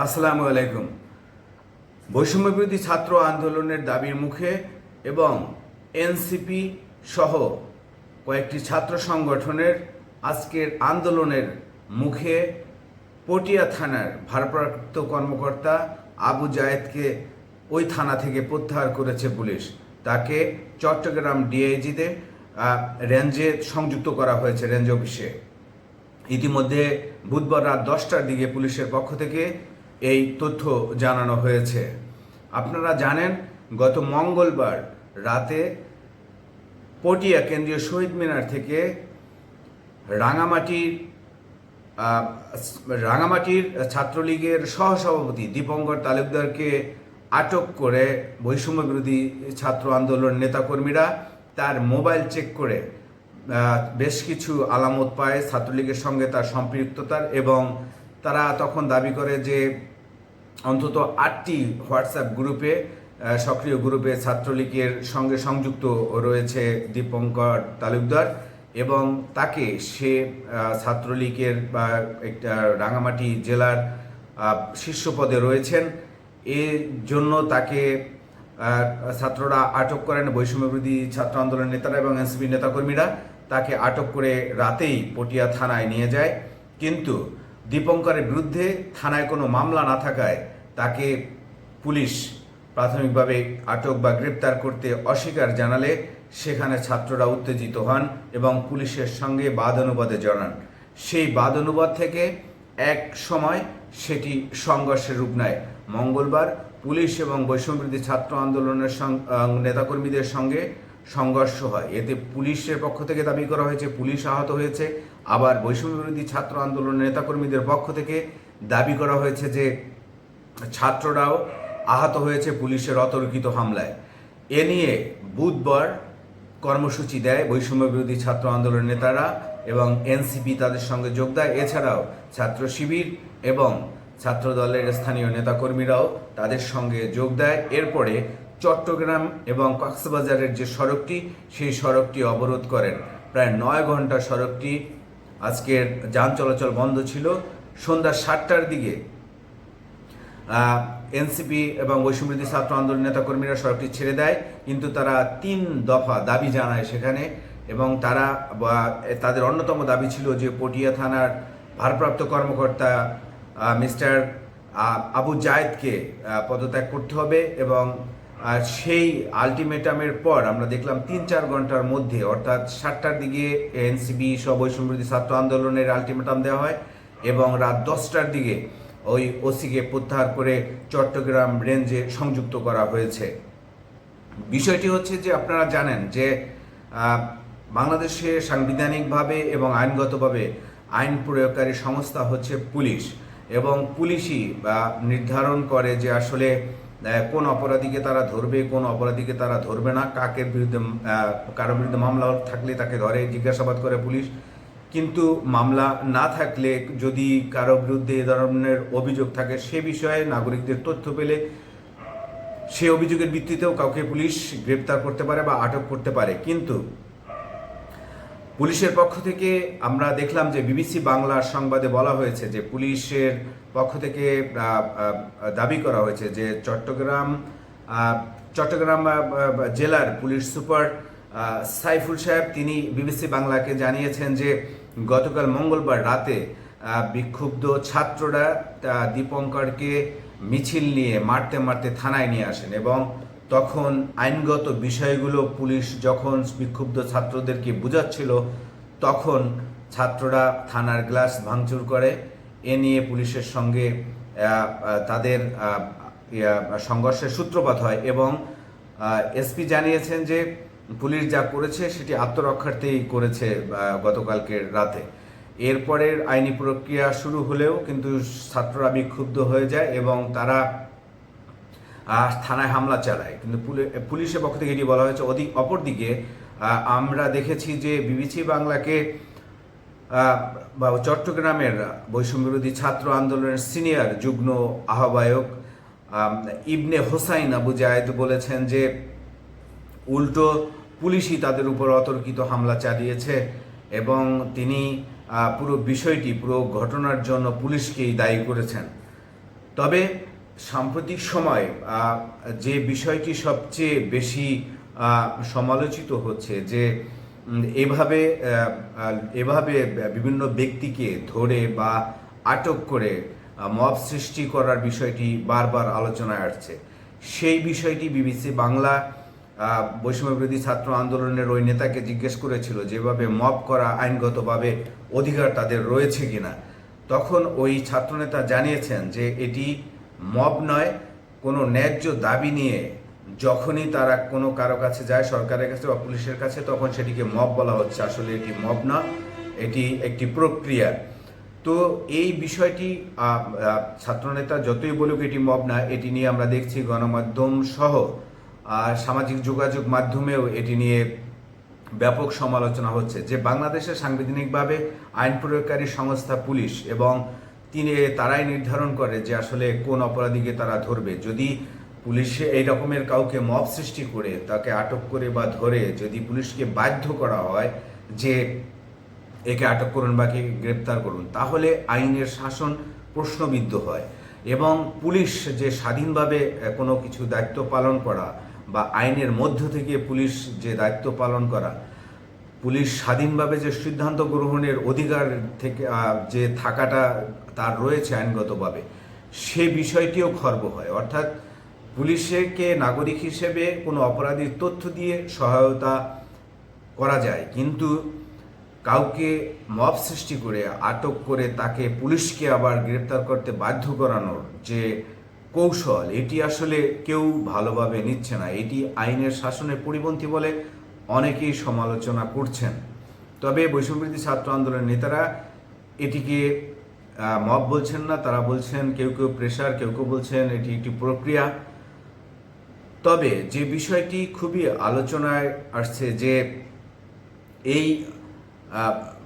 আসসালামু আলাইকুম। বৈষম্যবিরোধী ছাত্র আন্দোলনের দাবির মুখে এবং এনসিপি সহ কয়েকটি ছাত্র সংগঠনের আজকের আন্দোলনের মুখে পটিয়া থানার ভারপ্রাপ্ত কর্মকর্তা আবু জায়েদকে ওই থানা থেকে প্রত্যাহার করেছে পুলিশ। তাকে চট্টগ্রাম ডিআইজিতে রেঞ্জে সংযুক্ত করা হয়েছে, রেঞ্জ অফিসে। ইতিমধ্যে বুধবার রাত দশটার দিকে পুলিশের পক্ষ থেকে এই তথ্য জানানো হয়েছে। আপনারা জানেন, গত মঙ্গলবার রাতে পটিয়া কেন্দ্রীয় শহীদ মিনার থেকে রাঙামাটির রাঙামাটির ছাত্রলীগের সহসভাপতি দীপঙ্কর তালুকদারকে আটক করে বৈষম্য বিরোধী ছাত্র আন্দোলন নেতাকর্মীরা তার মোবাইল চেক করে বেশ কিছু আলামত পায় ছাত্রলীগের সঙ্গে তার সম্পৃক্ততার এবং তারা তখন দাবি করে যে অন্তত আটটি হোয়াটসঅ্যাপ গ্রুপে সক্রিয় গ্রুপে ছাত্রলীগের সঙ্গে সংযুক্ত রয়েছে দীপঙ্কর তালুকদার এবং তাকে সে ছাত্রলীগের বা একটা রাঙামাটি জেলার শীর্ষ পদে রয়েছেন। এর জন্য তাকে ছাত্ররা আটক করেন। বৈষম্যবিরোধী ছাত্র আন্দোলনের নেতারা এবং এনসিপি নেতাকর্মীরা তাকে আটক করে রাতেই পটিয়া থানায় নিয়ে যায়। কিন্তু দীপঙ্করের বিরুদ্ধে থানায় কোনো মামলা না থাকায় তাকে পুলিশ প্রাথমিকভাবে আটক বা গ্রেপ্তার করতে অস্বীকার জানালে সেখানে ছাত্ররা উত্তেজিত হন এবং পুলিশের সঙ্গে বাদ অনুবাদে জড়ান। সেই বাদ অনুবাদ থেকে এক সময় সেটি সংঘর্ষের রূপ নেয়। মঙ্গলবার পুলিশ এবং বৈষম্যবিরোধী ছাত্র আন্দোলনের নেতাকর্মীদের সঙ্গে সংঘর্ষ হয়। এতে পুলিশের পক্ষ থেকে দাবি করা হয়েছে, পুলিশ আহত হয়েছে। আবার বৈষম্যবিরোধী ছাত্র আন্দোলনের নেতাকর্মীদের পক্ষ থেকে দাবি করা হয়েছে যে ছাত্ররাও আহত হয়েছে পুলিশের অতর্কিত হামলায়। এ নিয়ে বুধবার কর্মসূচি দেয় বৈষম্য বিরোধী ছাত্র আন্দোলনের নেতারা এবং এনসিপি তাদের সঙ্গে যোগ দেয়। এছাড়াও ছাত্র শিবির এবং ছাত্র দলের স্থানীয় নেতাকর্মীরাও তাদের সঙ্গে যোগ দেয়। এরপরে চট্টগ্রাম এবং কক্সবাজারের যে সড়কটি, সেই সড়কটি অবরোধ করেন। প্রায় নয় ঘণ্টা সড়কটি আজকের যান চলাচল বন্ধ ছিল। সন্ধ্যা সাতটার দিকে এনসিপি এবং বৈষম্যবিরোধী ছাত্র আন্দোলন নেতাকর্মীরা সড়কটি ছেড়ে দেয়, কিন্তু তারা তিন দফা দাবি জানায় সেখানে এবং তারা তাদের অন্যতম দাবি ছিল যে পটিয়া থানার ভারপ্রাপ্ত কর্মকর্তা মিস্টার আবু জায়েদকে পদত্যাগ করতে হবে এবং সেই আলটিমেটামের পর আমরা দেখলাম তিন চার ঘণ্টার মধ্যে, অর্থাৎ সাতটার দিকে এনসিবি সহ বৈষম্যবিরোধী ছাত্র আন্দোলনের আলটিমেটাম দেওয়া হয় এবং রাত দশটার দিকে ওই ওসিকে প্রত্যাহার করে চট্টগ্রাম রেঞ্জে সংযুক্ত করা হয়েছে। বিষয়টি হচ্ছে যে আপনারা জানেন যে বাংলাদেশে সাংবিধানিকভাবে এবং আইনগতভাবে আইন প্রয়োগকারী সংস্থা হচ্ছে পুলিশ এবং পুলিশই, বা, নির্ধারণ করে যে আসলে কোন অপরাধীকে তারা ধরবে, কোন অপরাধীকে তারা ধরবে না, কাকের বিরুদ্ধে কারোর বিরুদ্ধে মামলা থাকলে তাকে ধরে, জিজ্ঞাসাবাদ করে পুলিশ। কিন্তু মামলা না থাকলে যদি কারও বিরুদ্ধে এ ধরনের অভিযোগ থাকে, সে বিষয়ে নাগরিকদের তথ্য পেলে সে অভিযোগের ভিত্তিতেও কাউকে পুলিশ গ্রেপ্তার করতে পারে বা আটক করতে পারে। কিন্তু পুলিশের পক্ষ থেকে আমরা দেখলাম যে বিবিসি বাংলার সংবাদে বলা হয়েছে যে পুলিশের পক্ষ থেকে দাবি করা হয়েছে যে চট্টগ্রাম চট্টগ্রাম জেলার পুলিশ সুপার সাইফুল সাহেব, তিনি বিবিসি বাংলাকে জানিয়েছেন যে গতকাল মঙ্গলবার রাতে বিক্ষুব্ধ ছাত্ররা দীপঙ্করকে মিছিল নিয়ে মারতে মারতে থানায় নিয়ে আসেন এবং তখন আইনগত বিষয়গুলো পুলিশ যখন বিক্ষুব্ধ ছাত্রদেরকে বোঝাচ্ছিল, তখন ছাত্ররা থানার গ্লাস ভাঙচুর করে। এ নিয়ে পুলিশের সঙ্গে তাদের সংঘর্ষের সূত্রপাত হয় এবং এসপি জানিয়েছেন যে পুলিশ যা করেছে, সেটি আত্মরক্ষার্থেই করেছে গতকালকের রাতে। এরপরের আইনি প্রক্রিয়া শুরু হলেও কিন্তু ছাত্ররা বিক্ষুব্ধ হয়ে যায় এবং তারা থানায় হামলা চালায়। কিন্তু পুলি- পুলিশের পক্ষ থেকে এটি বলা হয়েছে অধিক অপরদিকে আমরা দেখেছি যে বিবিসি বাংলাকে বা চট্টগ্রামের বৈষম্যবিরোধী ছাত্র আন্দোলনের সিনিয়র যুগ্ম আহ্বায়ক ইবনে হোসাইন আবু জায়েদ বলেছেন যে উল্টো পুলিশই তাদের উপর অতর্কিত হামলা চালিয়েছে এবং তিনি পুরো বিষয়টি, পুরো ঘটনার জন্য পুলিশকেই দায়ী করেছেন। তবে সাম্প্রতিক সময়ে যে বিষয়টি সবচেয়ে বেশি সমালোচিত হচ্ছে যে এভাবে এভাবে বিভিন্ন ব্যক্তিকে ধরে বা আটক করে মব সৃষ্টি করার বিষয়টি বারবার আলোচনায় আসছে। সেই বিষয়টি বিবিসি বাংলা আহ, বৈষম্য বিরোধী ছাত্র আন্দোলনের ওই নেতাকে জিজ্ঞেস করেছিল যেভাবে মব করা আইনগতভাবে অধিকার তাদের রয়েছে কিনা। তখন ওই ছাত্রনেতা জানিয়েছেন যে এটি মব নয় কোনো ন্যায্য দাবি নিয়ে যখনই তারা কোনো কারও কাছে যায় সরকারের কাছে বা পুলিশের কাছে তখন সেটিকে মব বলা হচ্ছে। আসলে এটি মব না এটি একটি প্রক্রিয়া। তো এই বিষয়টি ছাত্রনেতা যতই বলুক এটি মব না এটি নিয়ে আমরা দেখছি গণমাধ্যম সহ আর সামাজিক যোগাযোগ মাধ্যমেও এটি নিয়ে ব্যাপক সমালোচনা হচ্ছে যে বাংলাদেশে সাংবিধানিকভাবে আইন প্রয়োগকারী সংস্থা পুলিশ এবং তিনি তারাই নির্ধারণ করে যে আসলে কোন অপরাধীকে তারা ধরবে। যদি পুলিশে এই রকমের কাউকে মব সৃষ্টি করে, তাকে আটক করে বা ধরে যদি পুলিশকে বাধ্য করা হয় যে একে আটক করুন বা একে গ্রেপ্তার করুন, তাহলে আইনের শাসন প্রশ্নবিদ্ধ হয়। এবং পুলিশ যে স্বাধীনভাবে কোনো কিছু দায়িত্ব পালন করা বা আইনের মধ্য থেকে পুলিশ যে দায়িত্ব পালন করা, পুলিশ স্বাধীনভাবে যে সিদ্ধান্ত গ্রহণের অধিকার থেকে যে থাকাটা তার রয়েছে আইনগতভাবে, সে বিষয়টিও খর্ব হয়। অর্থাৎ পুলিশকে নাগরিক হিসেবে কোনো অপরাধীর তথ্য দিয়ে সহায়তা করা যায়, কিন্তু কাউকে মব সৃষ্টি করে, আটক করে তাকে পুলিশকে আবার গ্রেপ্তার করতে বাধ্য করানোর যে কৌশল, এটি আসলে কেউ ভালোভাবে নিচ্ছে না। এটি আইনের শাসনের পরিপন্থী বলে অনেকেই সমালোচনা করছেন। তবে বৈষম্যবিরোধী ছাত্র আন্দোলনের নেতারা এটিকে মব বলছেন না, তারা বলছেন কেউ কেউ প্রেশার, কেউ কেউ বলছেন এটি একটি প্রক্রিয়া। তবে যে বিষয়টি খুবই আলোচনায় আসছে যে এই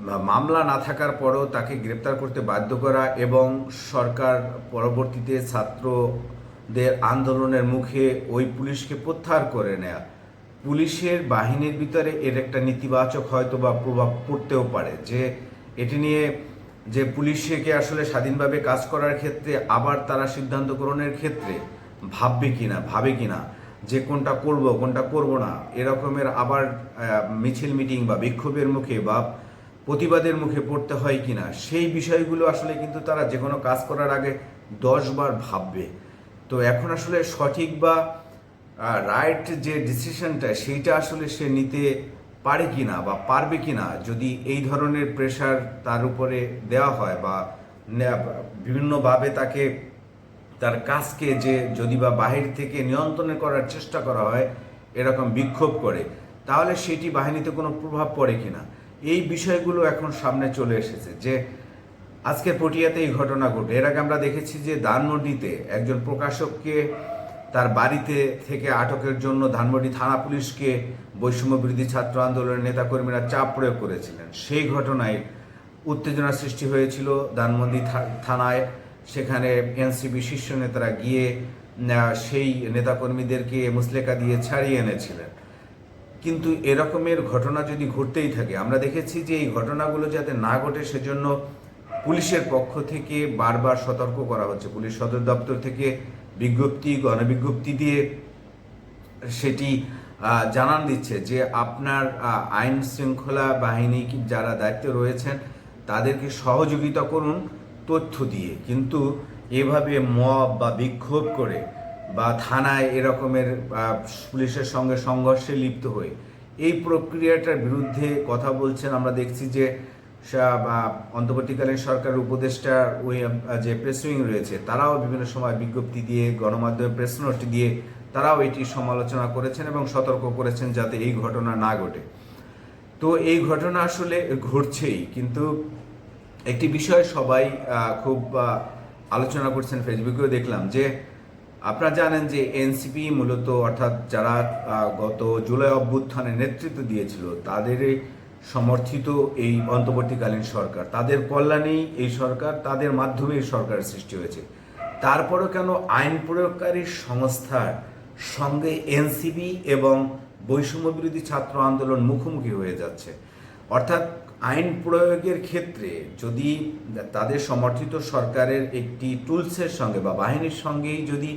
মামলা না থাকার পরও তাকে গ্রেপ্তার করতে বাধ্য করা এবং সরকার পরবর্তীতে ছাত্রদের আন্দোলনের মুখে ওই পুলিশকে প্রত্যাহার করে নেয়া। পুলিশের বাহিনীর ভিতরে এর একটা নেতিবাচক হয়তো বা প্রভাব পড়তেও পারে যে এটি নিয়ে যে পুলিশকে আসলে স্বাধীনভাবে কাজ করার ক্ষেত্রে আবার তারা সিদ্ধান্ত গ্রহণের ক্ষেত্রে ভাববে কিনা, ভাবে কিনা, যে কোনটা করব কোনটা করব না এরকমের আবার মিছিল মিটিং বা বিক্ষোভের মুখে বা প্রতিবাদের মুখে পড়তে হয় কিনা, সেই বিষয়গুলো আসলে কিন্তু তারা যে কোনো কাজ করার আগে দশ বার ভাববে। তো এখন আসলে সঠিক বা রাইট যে ডিসিশনটা সেইটা আসলে সে নিতে পারে কি না বা পারবে কিনা, যদি এই ধরনের প্রেশার তার উপরে দেওয়া হয় বা বিভিন্নভাবে তাকে, তার কাজকে যে যদি বা বাহির থেকে নিয়ন্ত্রণ করার চেষ্টা করা হয়, এরকম বিক্ষোভ করে, তাহলে সেটি বাহিনীতে কোনো প্রভাব পড়ে কিনা। এই বিষয়গুলো এখন সামনে চলে এসেছে যে আজকের পটিয়াতে এই ঘটনা ঘটে। এর আগে আমরা দেখেছি যে ধানমন্ডিতে একজন প্রকাশককে তার বাড়িতে থেকে আটকের জন্য ধানমন্ডি থানা পুলিশকে বৈষম্য বিরোধী ছাত্র আন্দোলনের নেতাকর্মীরা চাপ প্রয়োগ করেছিলেন। সেই ঘটনায় উত্তেজনা সৃষ্টি হয়েছিল ধানমন্ডি থানায়। সেখানে এনসিবি শীর্ষ নেতারা গিয়ে সেই নেতাকর্মীদেরকে মুসলেকা দিয়ে ছাড়িয়ে এনেছিলেন। কিন্তু এরকমের ঘটনা যদি ঘটতেই থাকে, আমরা দেখেছি যে এই ঘটনাগুলো যাতে না ঘটে সেজন্য পুলিশের পক্ষ থেকে বারবার সতর্ক করা হচ্ছে। পুলিশ সদর দপ্তর থেকে বিজ্ঞপ্তি, গণবিজ্ঞপ্তি দিয়ে সেটি জানান দিচ্ছে যে আপনার আইন শৃঙ্খলা বাহিনী যারা দায়িত্বে রয়েছেন তাদেরকে সহযোগিতা করুন তথ্য দিয়ে। কিন্তু এভাবে মব বা বিক্ষোভ করে বা থানায় এরকমের পুলিশের সঙ্গে সংঘর্ষে লিপ্ত হয়ে। এই প্রক্রিয়াটার বিরুদ্ধে কথা বলছেন, আমরা দেখছি যে অন্তর্বর্তীকালীন সরকারের উপদেষ্টা ওই যে প্রেস উইং রয়েছে, তারাও বিভিন্ন সময় বিজ্ঞপ্তি দিয়ে, গণমাধ্যমে প্রেস নোট দিয়ে, তারাও এটি সমালোচনা করেছেন এবং সতর্ক করেছেন যাতে এই ঘটনা না ঘটে। তো এই ঘটনা আসলে ঘটছেই, কিন্তু একটি বিষয় সবাই খুব আলোচনা করছেন, ফেসবুকেও দেখলাম যে আপনারা জানেন যে এনসিপি মূলত, অর্থাৎ যারা গত জুলাই অভ্যুত্থানে নেতৃত্ব দিয়েছিল তাদের সমর্থিত এই অন্তর্বর্তীকালীন সরকার। তাদের কল্যাণেই এই সরকার, তাদের মাধ্যমে এই সরকারের সৃষ্টি হয়েছে। তারপরও কেন আইন প্রয়োগকারী সংস্থার সঙ্গে এনসিবি এবং বৈষম্য বিরোধী ছাত্র আন্দোলন মুখোমুখি হয়ে যাচ্ছে? অর্থাৎ আইন প্রয়োগের ক্ষেত্রে যদি তাদের সমর্থিত সরকারের একটি টুলসের সঙ্গে বা বাহিনীর সঙ্গেই যদি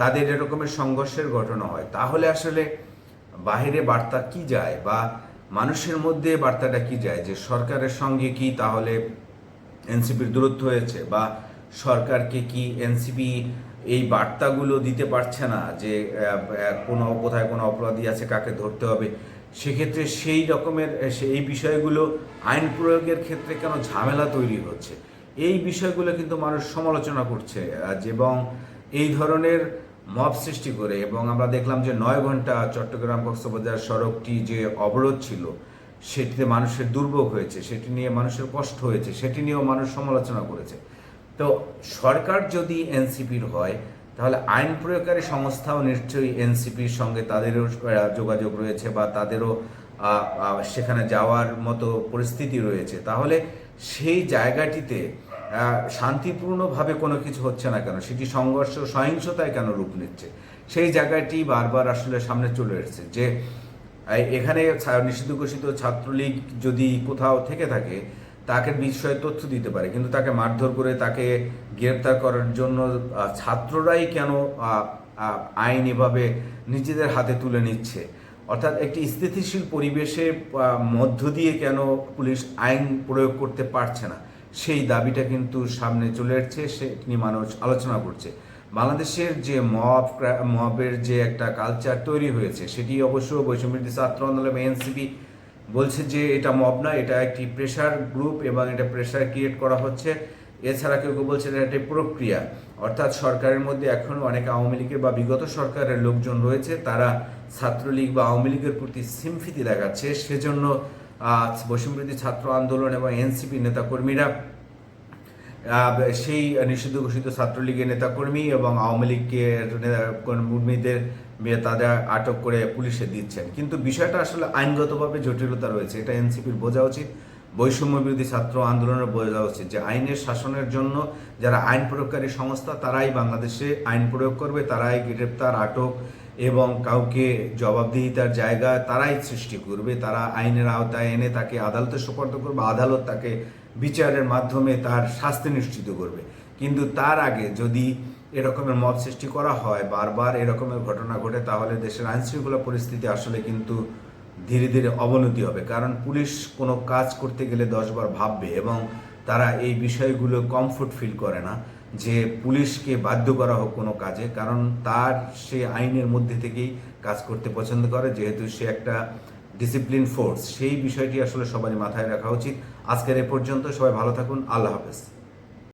তাদের এরকমের সংঘর্ষের ঘটনা হয়, তাহলে আসলে বাহিরে বার্তা কি যায় বা মানুষের মধ্যে বার্তাটা কি যায় যে সরকারের সঙ্গে কি তাহলে এনসিপির দূরত্ব হয়েছে বা সরকারকে কি এনসিপি এই বার্তাগুলো দিতে পারছে না যে কোনো কোথায় কোনো অপরাধী আছে, কাকে ধরতে হবে? সেক্ষেত্রে সেই রকমের এই বিষয়গুলো আইন প্রয়োগের ক্ষেত্রে কেন ঝামেলা তৈরি হচ্ছে? এই বিষয়গুলো কিন্তু মানুষ সমালোচনা করছে এবং এই ধরনের মব সৃষ্টি করে এবং আমরা দেখলাম যে নয় ঘণ্টা চট্টগ্রাম কক্সবাজার সড়কটি যে অবরোধ ছিল, সেটিতে মানুষের দুর্ভোগ হয়েছে, সেটি নিয়ে মানুষের কষ্ট হয়েছে, সেটি নিয়েও মানুষ সমালোচনা করেছে। তো সরকার যদি এনসিপির হয় তাহলে আইন প্রয়োগকারী সংস্থাও নিশ্চয়ই এনসিপির সঙ্গে তাদেরও যোগাযোগ রয়েছে বা তাদেরও সেখানে যাওয়ার মতো পরিস্থিতি রয়েছে। তাহলে সেই জায়গাটিতে শান্তিপূর্ণভাবে কোনো কিছু হচ্ছে না কেন? সেটি সংঘর্ষ, সহিংসতায় কেন রূপ নিচ্ছে? সেই জায়গাটি বারবার আসলে সামনে চলে এসেছে যে এখানে নিষিদ্ধ ঘোষিত ছাত্রলীগ যদি কোথাও থেকে থাকে তাকে বিষয়ে তথ্য দিতে পারে, কিন্তু তাকে মারধর করে তাকে গ্রেপ্তার করার জন্য ছাত্ররাই কেন আইন এভাবে নিজেদের হাতে তুলে নিচ্ছে? অর্থাৎ একটি স্থিতিশীল পরিবেশে মধ্য দিয়ে কেন পুলিশ আইন প্রয়োগ করতে পারছে না? সেই দাবিটা কিন্তু সামনে চলে এসছে, সে নিয়ে মানুষ আলোচনা করছে। বাংলাদেশের যে মব মবের যে একটা কালচার তৈরি হয়েছে, সেটি অবশ্য বৈষম্যবিরোধী ছাত্র আন্দোলন এনসিপি বলছে যে এটা মব না এটা একটি প্রেশার গ্রুপ এবং এটা প্রেশার ক্রিয়েট করা হচ্ছে। এছাড়া কেউ কেউ বলছে এটা একটি প্রক্রিয়া। অর্থাৎ সরকারের মধ্যে এখনও অনেক আওয়ামী লীগের বা বিগত সরকারের লোকজন রয়েছে তারা ছাত্রলীগ বা আওয়ামী লীগের প্রতি সিম্ফিতি দেখাচ্ছে। সেজন্য আহ, বৈষম্যবিরোধী ছাত্র আন্দোলন এবং এনসিপি নেতাকর্মীরা সেই নিষিদ্ধ ঘোষিত ছাত্রলীগের নেতাকর্মী এবং আওয়ামী লীগের কর্মীদের তাদের আটক করে পুলিশে দিচ্ছেন। কিন্তু বিষয়টা আসলে আইনগতভাবে জটিলতা রয়েছে। এটা এনসিপির বোঝা উচিত। বৈষম্য বিরোধী ছাত্র আন্দোলনের বোঝা উচিত যে আইনের শাসনের জন্য যারা আইন প্রয়োগকারী সংস্থা, তারাই বাংলাদেশে আইন প্রয়োগ করবে, তারাই গ্রেপ্তার, আটক এবং কাউকে জবাবদিহিতার জায়গা তারাই সৃষ্টি করবে। তারা আইনের আওতায় এনে তাকে আদালতে সুপর্দ করবে, আদালত তাকে বিচারের মাধ্যমে তার শাস্তি নিশ্চিত করবে। কিন্তু তার আগে যদি এরকমের মত সৃষ্টি করা হয়, বারবার এরকমের ঘটনা ঘটে, তাহলে দেশের আইন শৃঙ্খলা পরিস্থিতি আসলে কিন্তু ধীরে ধীরে অবনতি হবে। কারণ পুলিশ কোনো কাজ করতে গেলে দশবার ভাববে এবং তারা এই বিষয়গুলো কমফোর্ট ফিল করে না যে পুলিশকে বাধ্য করা হোক কোনো কাজে। কারণ তার সে আইনের মধ্যে থেকেই কাজ করতে পছন্দ করে, যেহেতু সে একটা ডিসিপ্লিন ফোর্স সেই বিষয়টি আসলে সবারই মাথায় রাখা উচিত। আজকের এ পর্যন্ত সবাই ভালো থাকুন, আল্লাহ হাফেজ।